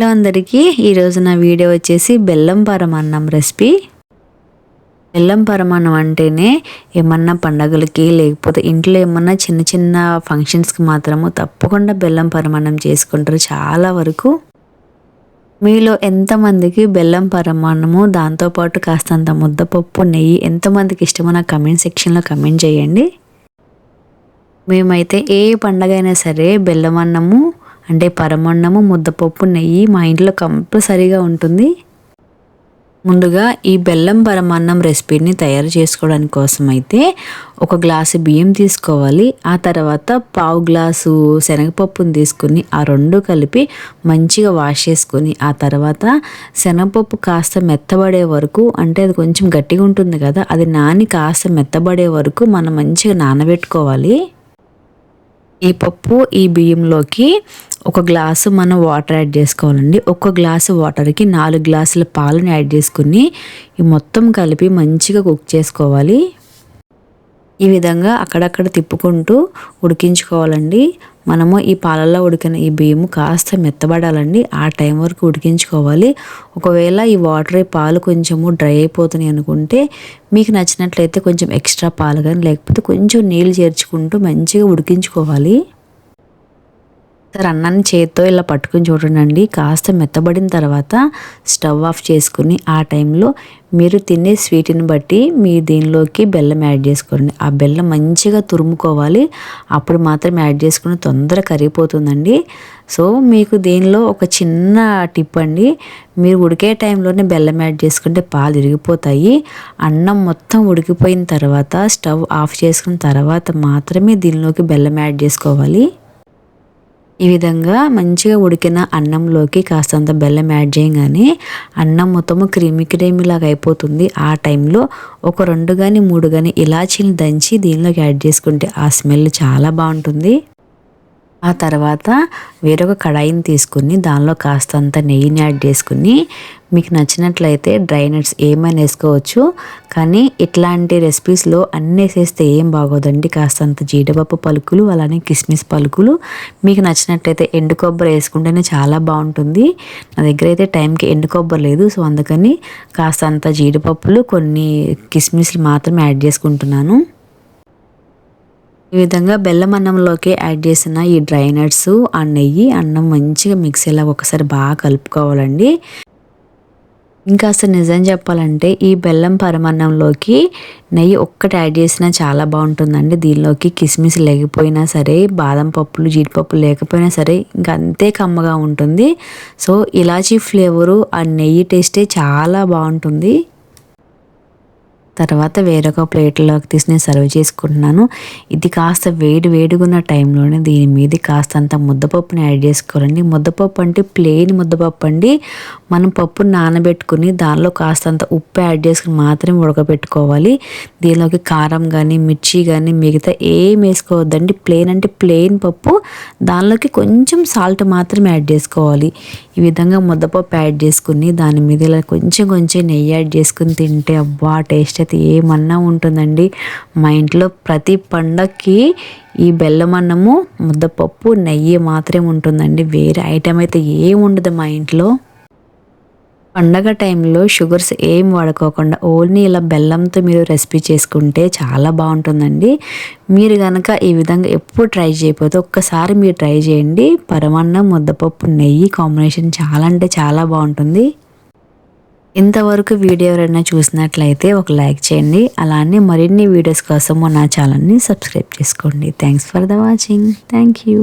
Hello అందరికీ ఈరోజు నా వీడియో వచ్చేసి బెల్లం పరమాన్నం రెసిపీ. బెల్లం పరమాన్నం అంటేనే ఏమన్నా పండగలకి లేకపోతే ఇంట్లో ఏమన్నా చిన్న చిన్న ఫంక్షన్స్కి మాత్రము తప్పకుండా బెల్లం పరమాన్నం చేసుకుంటారు చాలా వరకు. మీలో ఎంతమందికి బెల్లం పరమాన్నము దాంతోపాటు కాస్తంత ముద్దపప్పు నెయ్యి ఎంతమందికి ఇష్టమో నా కమెంట్ సెక్షన్లో కమెంట్ చేయండి. మేమైతే ఏ పండగ అయినా సరే బెల్లం అన్నము అంటే పరమన్నము ముద్దపప్పు నెయ్యి మా ఇంట్లో కంపల్సరీగా ఉంటుంది. ముందుగా ఈ బెల్లం పరమాన్నం రెసిపీని తయారు చేసుకోవడానికి కోసం అయితే ఒక గ్లాసు బియ్యం తీసుకోవాలి. ఆ తర్వాత పావు గ్లాసు శనగపప్పుని తీసుకుని ఆ రెండు కలిపి మంచిగా వాష్ చేసుకుని ఆ తర్వాత శనగపప్పు కాస్త మెత్తబడే వరకు అంటే అది కొంచెం గట్టిగా ఉంటుంది కదా అది నాని కాస్త మెత్తబడే వరకు మనం మంచిగా నానబెట్టుకోవాలి. ఈ పప్పు ఈ బియ్యంలోకి ఒక గ్లాసు మనం వాటర్ యాడ్ చేసుకోవాలండి. ఒక గ్లాసు వాటర్కి నాలుగు గ్లాసుల పాలను యాడ్ చేసుకుని ఈ మొత్తం కలిపి మంచిగా కుక్ చేసుకోవాలి. ఈ విధంగా అక్కడక్కడ తిప్పుకుంటూ ఉడికించుకోవాలండి. మనము ఈ పాలల్లో ఉడికిన ఈ బియ్యము కాస్త మెత్తబడాలండి. ఆ టైం వరకు ఉడికించుకోవాలి. ఒకవేళ ఈ వాటర్ పాలు కొంచెము డ్రై అయిపోతున్నాయి అనుకుంటే మీకు నచ్చినట్లయితే కొంచెం ఎక్స్ట్రా పాలు కానీ లేకపోతే కొంచెం నీళ్ళు చేర్చుకుంటూ మంచిగా ఉడికించుకోవాలి. సార్ అన్నాన్ని చేత్తో ఇలా పట్టుకుని చూడండి కాస్త మెత్తబడిన తర్వాత స్టవ్ ఆఫ్ చేసుకుని ఆ టైంలో మీరు తినే స్వీట్ని బట్టి మీ దీనిలోకి బెల్లం యాడ్ చేసుకోండి. ఆ బెల్లం మంచిగా తురుముకోవాలి. అప్పుడు మాత్రం యాడ్ చేసుకుని తొందరగా కరిగిపోతుందండి. సో మీకు దీనిలో ఒక చిన్న టిప్ అండి. మీరు ఉడికే టైంలోనే బెల్లం యాడ్ చేసుకుంటే పాలు ఇరిగిపోతాయి. అన్నం మొత్తం ఉడికిపోయిన తర్వాత స్టవ్ ఆఫ్ చేసుకున్న తర్వాత మాత్రమే దీనిలోకి బెల్లం యాడ్ చేసుకోవాలి. ఈ విధంగా మంచిగా ఉడికిన అన్నంలోకి కాస్తంత బెల్లం యాడ్ చేయగానే అన్నం మొత్తము క్రీమీ క్రీమీ లాగా అయిపోతుంది. ఆ టైంలో ఒక రెండు కానీ మూడు కానీ ఇలాచీని దంచి దీనిలోకి యాడ్ చేసుకుంటే ఆ స్మెల్ చాలా బాగుంటుంది. ఆ తర్వాత వేరొక కడాయిని తీసుకుని దానిలో కాస్తంత నెయ్యిని యాడ్ చేసుకుని మీకు నచ్చినట్లయితే డ్రై నట్స్ ఏమైనా వేసుకోవచ్చు. కానీ ఇట్లాంటి రెసిపీస్లో అన్నీ వేసేస్తే ఏం బాగోదండి. కాస్తంత జీడిపప్పు పలుకులు అలానే కిస్మిస్ పలుకులు. మీకు నచ్చినట్లయితే ఎండు కొబ్బరి వేసుకుంటేనే చాలా బాగుంటుంది. నా దగ్గర అయితే టైంకి ఎండు కొబ్బరి లేదు. సో అందుకని కాస్తంత జీడిపప్పులు కొన్ని కిస్మిస్లు మాత్రమే యాడ్ చేసుకుంటున్నాను. ఈ విధంగా బెల్లం అన్నంలోకి యాడ్ చేసిన ఈ డ్రై నట్స్ ఆ నెయ్యి అన్నం మంచిగా మిక్సీలో ఒకసారి బాగా కలుపుకోవాలండి. ఇంకా అసలు నిజం చెప్పాలంటే ఈ బెల్లం పరమన్నంలోకి నెయ్యి ఒక్కటి యాడ్ చేసినా చాలా బాగుంటుందండి. దీనిలోకి కిస్మిస్ లేకపోయినా సరే బాదం పప్పులు జీడిపప్పులు లేకపోయినా సరే ఇంకా అంతే కమ్మగా ఉంటుంది. సో ఇలాచీ ఫ్లేవరు ఆ నెయ్యి టేస్టే చాలా బాగుంటుంది. తర్వాత వేరొక ప్లేట్లోకి తీసి నేను సర్వ్ చేసుకుంటున్నాను. ఇది కాస్త వేడి వేడిగా ఉన్న టైంలోనే దీని మీద కాస్తంత ముద్దపప్పుని యాడ్ చేసుకోవాలండి. ముద్దపప్పు అంటే ప్లెయిన్ ముద్దపప్పు అండి. మనం పప్పు నానబెట్టుకుని దానిలో కాస్తంత ఉప్పు యాడ్ చేసుకుని మాత్రమే ఉడకబెట్టుకోవాలి. దీనిలోకి కారం కానీ మిర్చి కానీ మిగతా ఏం వేసుకోవద్దండి. ప్లెయిన్ అంటే ప్లెయిన్ పప్పు. దానిలోకి కొంచెం సాల్ట్ మాత్రం యాడ్ చేసుకోవాలి. ఈ విధంగా ముద్దపప్పు యాడ్ చేసుకుని దాని మీద ఇలా కొంచెం కొంచెం నెయ్యి యాడ్ చేసుకుని తింటే అబ్బా టేస్ట్ అయితే ఏమన్నా ఉంటుందండి. మా ఇంట్లో ప్రతి పండక్కి ఈ బెల్లం అన్నము ముద్దపప్పు నెయ్యి మాత్రమే ఉంటుందండి. వేరే ఐటెం అయితే ఏముండదు ఉండదు మా ఇంట్లో. పండగ టైంలో షుగర్స్ ఏం వాడుకోకుండా ఓన్లీ ఇలా బెల్లంతో మీరు రెసిపీ చేసుకుంటే చాలా బాగుంటుందండి. మీరు కనుక ఈ విధంగా ఎప్పుడు ట్రై చేయకపోతే ఒక్కసారి మీరు ట్రై చేయండి. పరమాన్నం ముద్దపప్పు నెయ్యి కాంబినేషన్ చాలా అంటే చాలా బాగుంటుంది. ఇంతవరకు వీడియో ఎవరైనా చూసినట్లయితే ఒక లైక్ చేయండి. అలానే మరిన్ని వీడియోస్ కోసం నా ఛానల్ని సబ్స్క్రైబ్ చేసుకోండి. Thanks for the watching thank you